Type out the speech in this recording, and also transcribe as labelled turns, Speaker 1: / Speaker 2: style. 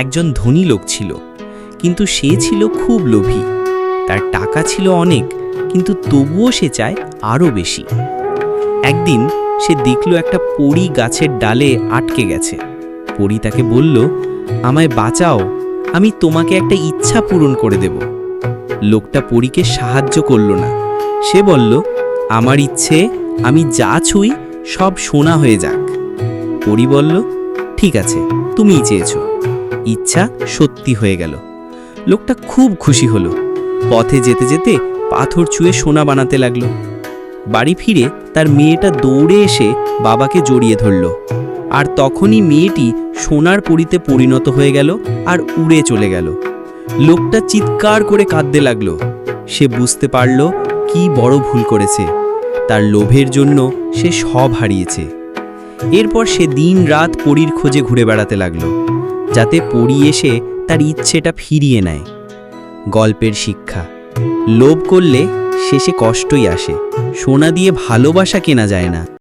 Speaker 1: একজন ধনী লোক ছিল। কিন্তু সে ছিল খুব লোভী। তার টাকা ছিল অনেক, কিন্তু তবুও সে চায় আরও বেশি। একদিন সে দেখল একটা পরী গাছের ডালে আটকে গেছে। পরী তাকে বলল, আমায় বাঁচাও, আমি তোমাকে একটা ইচ্ছা পূরণ করে দেব। লোকটা পরীকে সাহায্য করল না। সে বলল, আমার ইচ্ছে, আমি যা ছুই, সব সোনা হয়ে যাক। পরী বলল, ঠিক আছে, তুমিই চেয়েছ। ইচ্ছা সত্যি হয়ে গেল। লোকটা খুব খুশি হলো। পথে যেতে যেতে পাথর ছুঁয়ে সোনা বানাতে লাগল। বাড়ি ফিরে তার মেয়েটা দৌড়ে এসে বাবাকে জড়িয়ে ধরল। আর তখনই মেয়েটি সোনার পরিতে পরিণত হয়ে গেল আর উড়ে চলে গেল। লোকটা চিৎকার করে কাঁদতে লাগল। সে বুঝতে পারল কি বড় ভুল করেছে। তার লোভের জন্য সে সব হারিয়েছে। এরপর সে দিন রাত পরীর খোঁজে ঘুরে বেড়াতে লাগল। যাতে পড়ি এসে তার ইচ্ছেটা ফিরিয়ে নেয়। গল্পের শিক্ষা। লোভ করলে শেষে কষ্টই আসে। সোনা দিয়ে ভালোবাসা কেনা যায় না।